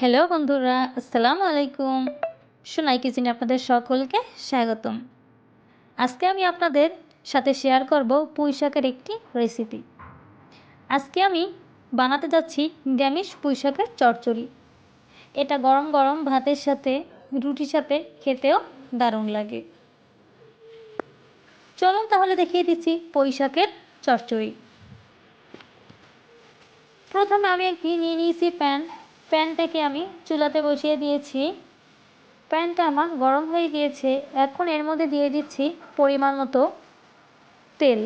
Hello বন্ধুরা, আসসালামু আলাইকুম। সোনাই কিচেনে আপনাদের সকলকে স্বাগতম। আজকে আমি আপনাদের সাথে শেয়ার করব পুঁই শাকের একটি রেসিপি আজকে আমি বানাতে যাচ্ছি নিরামিষ পুঁই শাকের এটা গরম গরম ভাতের সাথে রুটির সাথে খেতেও দারুণ লাগে। চলুন তাহলে দেখিয়ে দিচ্ছি পুঁই শাকের প্রথমে আমি একটি নিয়ে নিয়েছি প্যান প্যানটাকে আমি চুলাতে বসিয়ে দিয়েছি। প্যানটা আমার গরম হয়ে গিয়েছে। এখন এর মধ্যে দিয়ে দিচ্ছি পরিমাণ মতো তেল।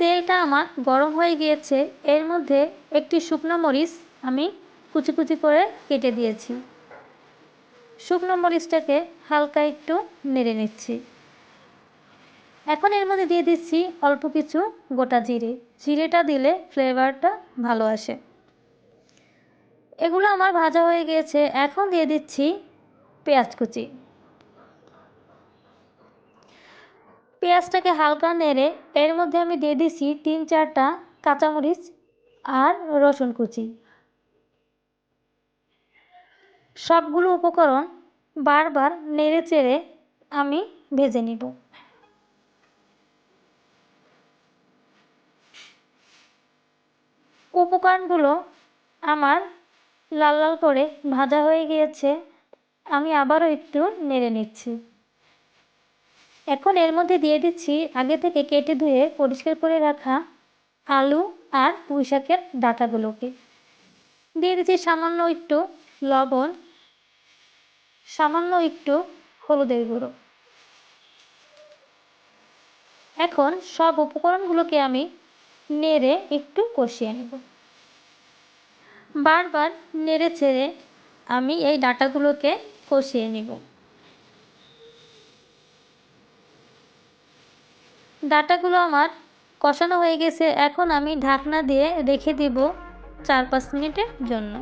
তেলটা আমার গরম হয়ে গিয়েছে। এর মধ্যে একটি শুকনো মরিচ আমি কুচি কুচি করে কেটে দিয়েছি। শুকনো মরিচটাকে হালকা একটু নেড়ে নিচ্ছি। এখন এর মধ্যে দিয়ে দিচ্ছি অল্প কিছু গোটা জিরে। জিরেটা দিলে ফ্লেভারটা ভালো আসে। এগুলো আমার ভাজা হয়ে গিয়েছে। এখন দিয়ে দিচ্ছি পেঁয়াজ কুচি। পেঁয়াজটাকে হালকা নেড়ে এর মধ্যে আমি দিয়ে দিচ্ছি তিন চারটা কাঁচামরিচ আর রসুন কুচি। সবগুলো উপকরণ বারবার নেড়ে চেড়ে আমি ভেজে নিব। উপকরণগুলো আমার লাল লাল করে ভাজা হয়ে গিয়েছে, আমি আবারও একটু নেড়ে নিচ্ছি। এখন এর মধ্যে দিয়ে দিচ্ছি আগে থেকে কেটে ধুয়ে পরিষ্কার করে রাখা আলু আর পুঁই শাকের ডাঁটাগুলোকে। দিয়ে দিচ্ছি সামান্য একটু লবণ, সামান্য একটু হলুদের গুঁড়ো। এখন সব উপকরণগুলোকে আমি নেড়ে একটু কষিয়ে নেব। বারবার নেড়ে চেড়ে আমি এই ডাঁটাগুলোকে কষিয়ে নেব। ডাঁটাগুলো আমার কষানো হয়ে গেছে, এখন আমি ঢাকনা দিয়ে রেখে দেব চার পাঁচ মিনিটের জন্য।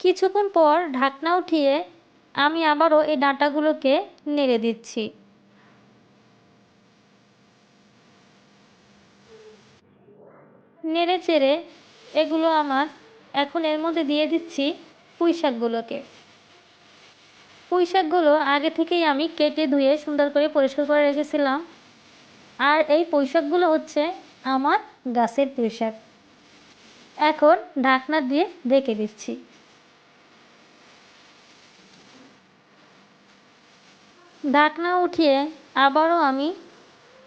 কিছুক্ষণ পর ঢাকনা উঠিয়ে আমি আবারও এই ডাঁটাগুলোকে নেড়ে দিচ্ছি। নেড়ে চেড়ে এগুলো আমার এখন এর মধ্যে দিয়ে দিচ্ছি পুঁই শাকগুলোকে। পুঁই শাকগুলো আগে থেকেই আমি কেটে ধুয়ে সুন্দর করে পরিষ্কার করে রেখেছিলাম। আর এই পুঁই শাকগুলো হচ্ছে আমার গাছের পুঁই শাক। এখন ঢাকনা দিয়ে ঢেকে দিচ্ছি। ঢাকনা উঠিয়ে আবারও আমি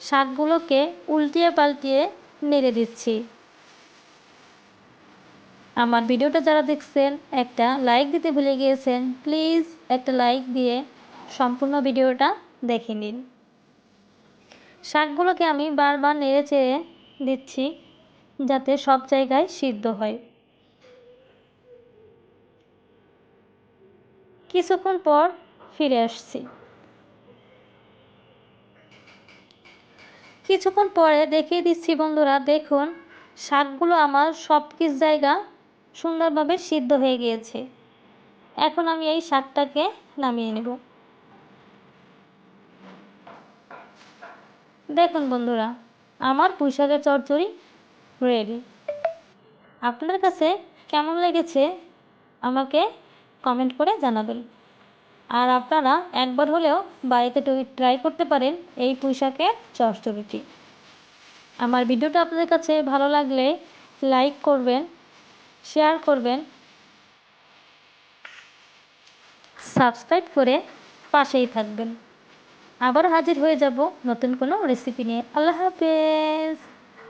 শাকগুলোকে উল্টিয়ে পাল্টিয়ে নেড়ে দিচ্ছি। আমার ভিডিওটা যারা দেখছেন, একটা লাইক দিতে ভুলে গিয়েছেন প্লিজ একটা লাইক দিয়ে সম্পূর্ণ ভিডিওটা দেখে নিন। শাকগুলোকে আমি বারবার নেড়ে চেড়ে দিচ্ছি যাতে সব জায়গায় সিদ্ধ হয়। কিছুক্ষণ পর ফিরে আসছি। কিছুক্ষণ পরে দেখিয়ে দিচ্ছি বন্ধুরা, দেখুন, শাকগুলো আমার সব কিছু জায়গা সুন্দরভাবে সিদ্ধ হয়ে গিয়েছে। এখন আমি এই শাকটাকে নামিয়ে নেব। দেখুন বন্ধুরা, আমার পুঁই শাকের চচ্চড়ি রেডি আপনাদের কাছে কেমন লেগেছে আমাকে কমেন্ট করে জানাবেন। আর আপনারা একবার হলেও বাড়িতে ট্রাই করতে পারেন এই পুঁই শাকের চচ্চড়িটি। আমার ভিডিওটা আপনাদের কাছে ভালো লাগলে লাইক করবেন শেয়ার করবেন। সাবস্ক্রাইব করে পাশেই থাকবেন। আবার হাজির হয়ে যাব নতুন কোনো রেসিপি নিয়ে। আল্লাহ হাফেজ।